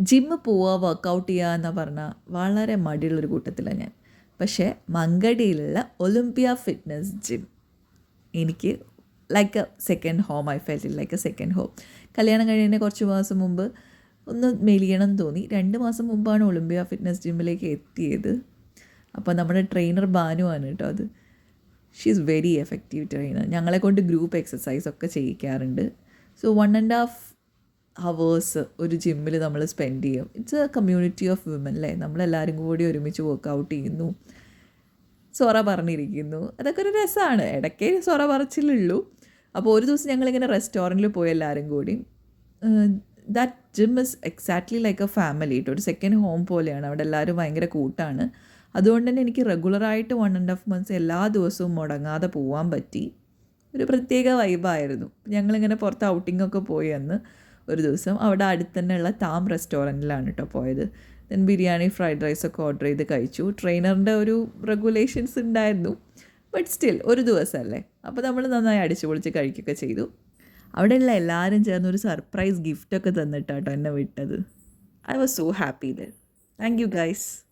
Gym പോവുക workout ചെയ്യുക എന്ന് പറഞ്ഞാൽ വളരെ മടിയുള്ളൊരു കൂട്ടത്തിലാണ് ഞാൻ. പക്ഷേ മങ്കടിയിലുള്ള ഒളിമ്പിയ ഫിറ്റ്നസ് ജിം എനിക്ക് like a second home I felt like a second home കല്യാണം കഴിഞ്ഞതിന് കുറച്ച് മാസം മുമ്പ് ഒന്ന് മെലിയണം തോന്നി. രണ്ട് മാസം മുമ്പാണ് ഒളിമ്പിയ ഫിറ്റ്നസ് ജിമ്മിലേക്ക് എത്തിയത്. അപ്പോൾ നമ്മുടെ ട്രെയിനർ ബാനുവാണ് കേട്ടോ അത്. She is very effective trainer ഞങ്ങളെ കൊണ്ട് ഗ്രൂപ്പ് എക്സസൈസ് ഒക്കെ ചെയ്യിക്കാറുണ്ട്. So one and half hours ഒരു ജിമ്മിൽ നമ്മൾ സ്പെൻഡ് ചെയ്യും. It's a community of women അല്ലേ? നമ്മളെല്ലാവരും കൂടി ഒരുമിച്ച് വർക്കൗട്ട് ചെയ്യുന്നു. സൊറ പറഞ്ഞിരിക്കുന്നു. അതൊക്കെ ഒരു രസമാണ് ഇടയ്ക്കേ സൊറ പറച്ചിലുള്ളൂ. അപ്പോൾ ഒരു ദിവസം ഞങ്ങളിങ്ങനെ റെസ്റ്റോറന്റിൽ പോയി എല്ലാവരും കൂടി. That gym is exactly like a family കേട്ടോ ഒരു സെക്കൻഡ് ഹോം പോലെയാണ്. അവിടെ എല്ലാവരും ഭയങ്കര കൂട്ടാണ്. അതുകൊണ്ട് തന്നെ എനിക്ക് റെഗുലറായിട്ട് വൺ ആൻഡ് ഹാഫ് മന്ത്സ് എല്ലാ ദിവസവും മുടങ്ങാതെ പോകാൻ പറ്റി. ഒരു പ്രത്യേക വൈബായിരുന്നു ഞങ്ങളിങ്ങനെ പുറത്ത് ഔട്ടിങ്ങൊക്കെ പോയി അന്ന്. ഒരു ദിവസം. അവിടെ അടുത്ത് തന്നെയുള്ള താം റെസ്റ്റോറന്റിലാണ് കേട്ടോ പോയത്. ദെൻ ബിരിയാണി ഫ്രൈഡ് റൈസൊക്കെ ഓർഡർ ചെയ്ത് കഴിച്ചു. ട്രെയിനറിന്റെ ഒരു റെഗുലേഷൻസ് ഉണ്ടായിരുന്നു. ബട്ട് സ്റ്റിൽ ഒരു ദിവസമല്ലേ അപ്പോൾ നമ്മൾ നന്നായി അടിച്ചു പൊളിച്ച് കഴിക്കുകയൊക്കെ ചെയ്തു. അവിടെയുള്ള എല്ലാവരും ചേർന്ന് ഒരു സർപ്രൈസ് ഗിഫ്റ്റൊക്കെ തന്നിട്ടാട്ടോ എന്നെ വിട്ടത്. I was so happy the thank you guys